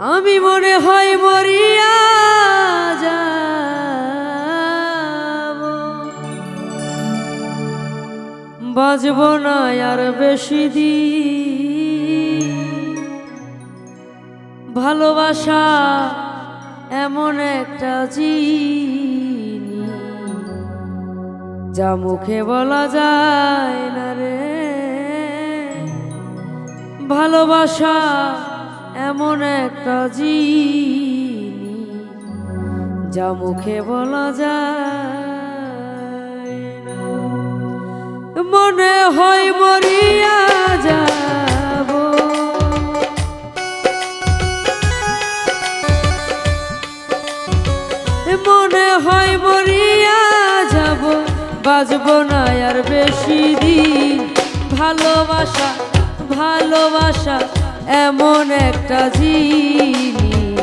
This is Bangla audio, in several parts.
আমি মনে হয় মরিয়া যাব। বাজব না আর বেশি দিন। ভালোবাসা এমন একটা জিনিস, যা মুখে বলা যায় না রে। ভালোবাসা এমন একটা জিনিস যা মুখে বলা যায় মনে হয় মরিয়া যাব। মনে হয় মরিয়া যাব। বাজব না আর বেশি দিন। ভালোবাসা ভালোবাসা এমন একটা জিনি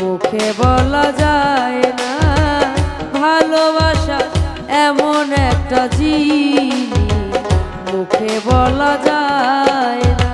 মুখে বলা যায় না। ভালোবাসা এমন একটা জিনি মুখে বলা যায় না।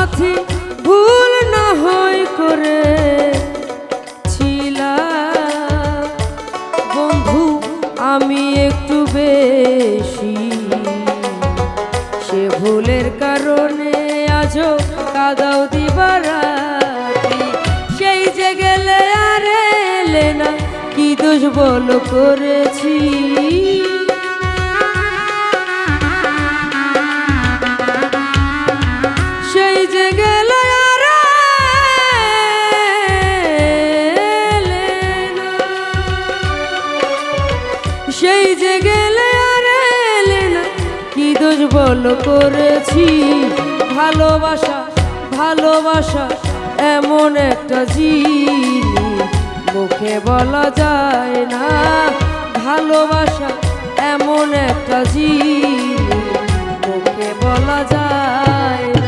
সাথী ভুল না হয় করে ছিলাম। বন্ধু, আমি একটু বেশি। সে ভুলের কারণে আজও কাদাও দিবারাতি। সেই যে গেলে আর না, কি দোষ বল করেছি? দোষ করেছি। ভালোবাসা ভালোবাসা, এমন একটা জিনিস। মুখে বলা যায় না। ভালোবাসা, এমন একটা জিনিস। মুখে বলা যায়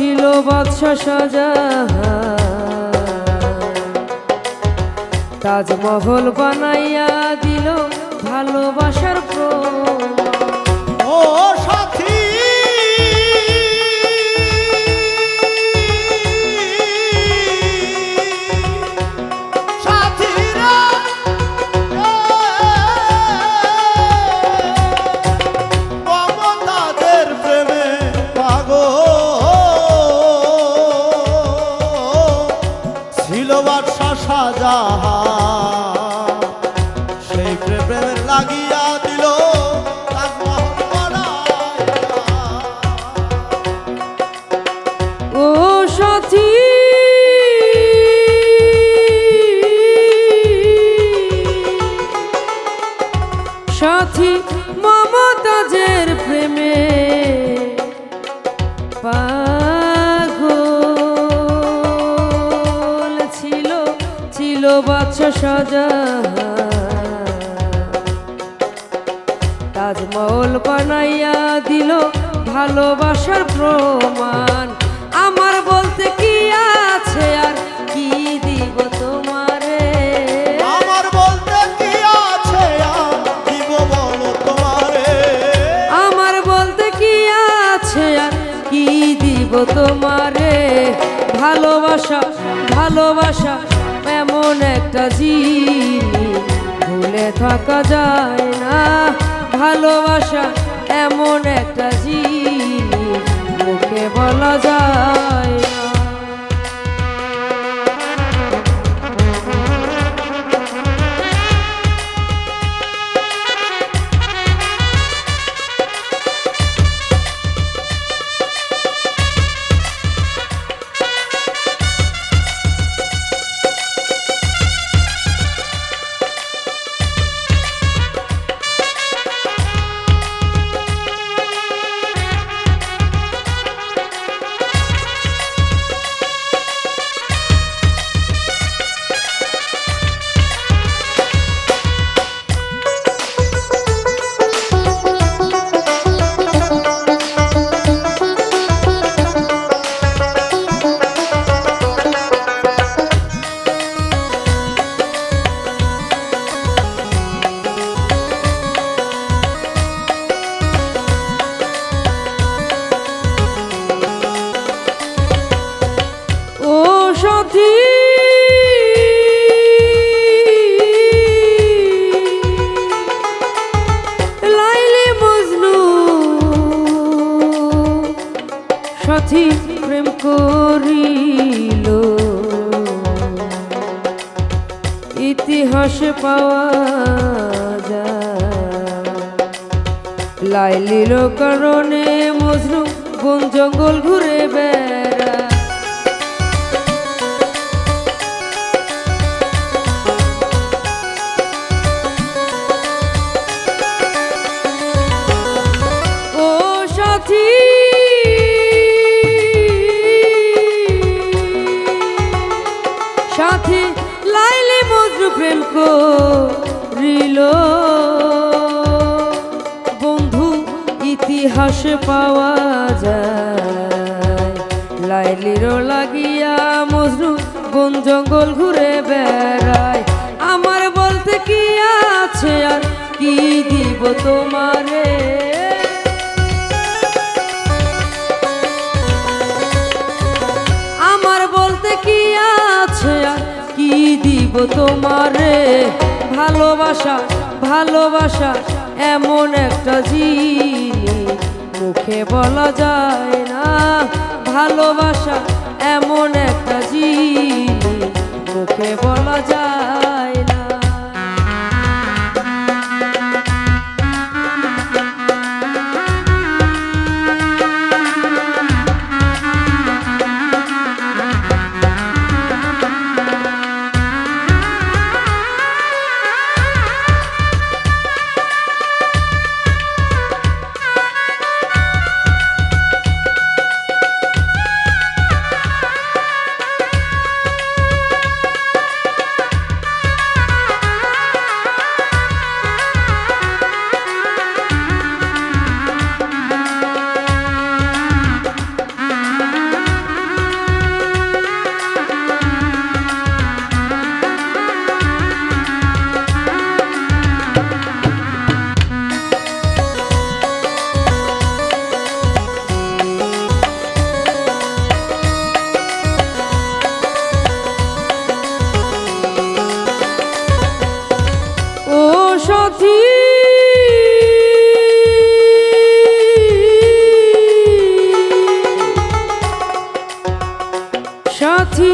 ছিল বাদশা সাজা তাজমহল বানাইয়া দিল ভালোবাসার প্রমাণ। সাথী। সাথী মমতাজের প্রেমে পাগল ছিল ছিল বাচ্চা সাজা তাজমহল বানাইয়া দিল ভালোবাসার প্রমাণ। বলতে কি আছে আর কি দিব তোমারে? আমার বলতে কি আছে আর দিব বলো তোমারে? আমার বলতে কি আছে আর কি দিব তোমারে? ভালোবাসা ভালোবাসা এমন একটা জিনিস ভুলে থাকা যায় না। ভালোবাসা এমন একটা জিনিস। মুখে বলা যায় ইতিহাসে পাওয়া যায়। লাইলির কারণে মজনু বন জঙ্গল ঘুরে পাওয়া যায়। লাইলির লাগিয়া মজনু বন জঙ্গল ঘুরে বেড়ায়। আমার বলতে কি আছে আর কি দিব তোমারে? আমার বলতে কি আছে আর কি দিব তোমারে? ভালোবাসা ভালোবাসা এমন একটা জিনিস। মুখে বলা যায় না। ভালোবাসা এমন একটা জি মুখে বলা যায় সাথী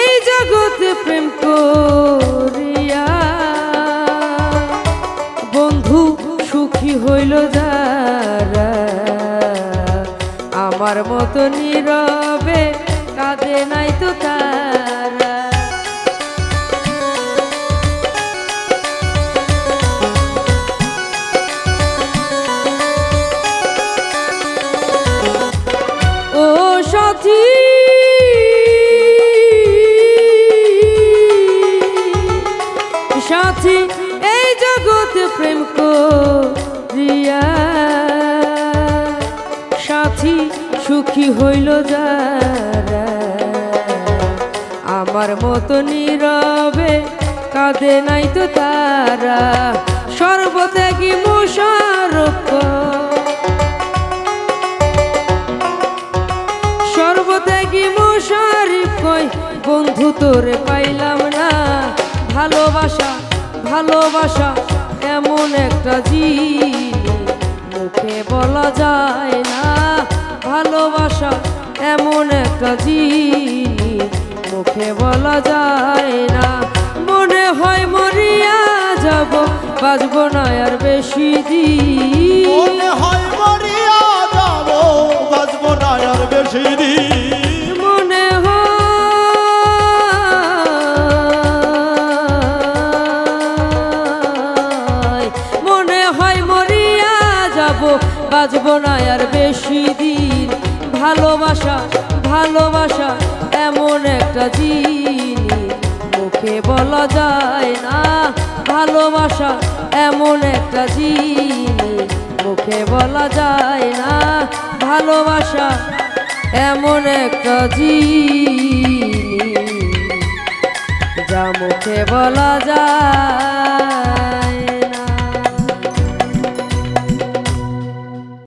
এই জগতে প্রেম করিয়া। বন্ধু সুখী হইল যারা। আমার মতো নীরবে করিয়া সাথী সুখী হইল যারা। আমার মতো নীরবে কাঁদে নাই তো তারা। সর্বত্যাগী মোশারফ। সর্বত্যাগী মোশারিফ কই বন্ধু তোরে পাইলাম না। ভালোবাসা ভালোবাসা। এমন একটা জিনিস মুখে বলা যায় না, ভালোবাসা এমন একটা জিনিস মুখে বলা যায় না, মনে হয় মরিয়া যাব, বাঁচব না আর বেশি দিন। এমন মুখে বলা যায় না। ভালোবাসা এমন একটা জিনিস মুখে বলা যায় না। ভালোবাসা এমন একটা জিনিস যা মুখে বলা যায়।